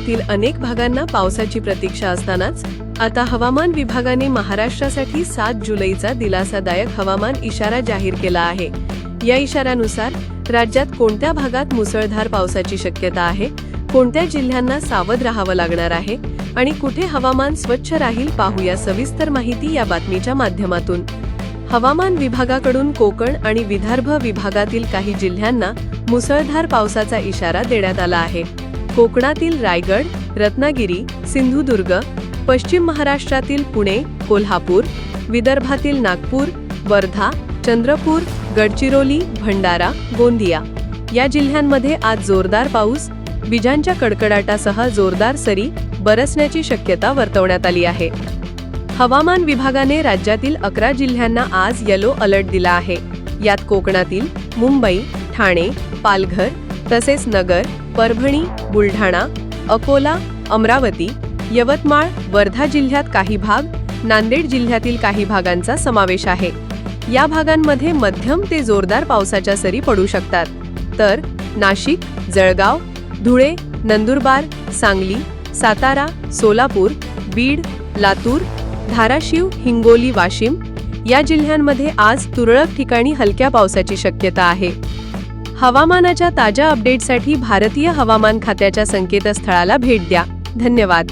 कोकणातील अनेक भागांना पावसाची प्रतीक्षा असतानाच आता हवामान विभागाने महाराष्ट्रासाठी सात जुलैचा दिलासादायक हवामान इशारा जाहीर केला आहे. या इशाऱ्यानुसार राज्यात कोणत्या भागात मुसळधार पावसाची शक्यता आहे कोणत्या जिल्ह्यांना सावध राहावं लागणार आहे आणि कुठे हवामान स्वच्छ राहील पाहूया सविस्तर माहिती या बातमीच्या माध्यमातून. हवामान विभागाकडून कोकण आणि विदर्भ विभागातील काही जिल्ह्यांना मुसळधार पावसाचा इशारा देण्यात आला आहे. कोकणातील रायगड रत्नागिरी सिंधुदुर्ग पश्चिम महाराष्ट्रातील पुणे कोल्हापूर विदर्भातील नागपूर वर्धा चंद्रपूर गडचिरोली भंडारा गोंदिया. या जिल्ह्यांमध्ये आज जोरदार पाऊस विजांच्या कडकडाटासह जोरदार सरी बरसण्याची शक्यता वर्तवण्यात आली आहे. हवामान विभागाने राज्यातील अकरा जिल्ह्यांना आज येलो अलर्ट दिला आहे. यात कोकणातील मुंबई ठाणे पालघर तसेच नगर परभणी बुलढाणा अकोला अमरावती यवतमाळ वर्धा जिल्ह्यात काही भाग नांदेड जिल्ह्यातील काही भागांचा समावेश आहे. या भागांमध्ये मध्यम ते जोरदार पावसाच्या सरी पडू शकतात. तर नाशिक जळगाव धुळे नंदुरबार सांगली सातारा सोलापूर बीड लातूर धाराशिव हिंगोली वाशिम या जिल्ह्यांमध्ये आज तुरळक ठिकाणी हलक्या पावसाची शक्यता आहे. हवामानाच्या ताज्या अपडेटसाठी भारतीय हवामान खात्याच्या संकेतस्थळाला भेट द्या. धन्यवाद.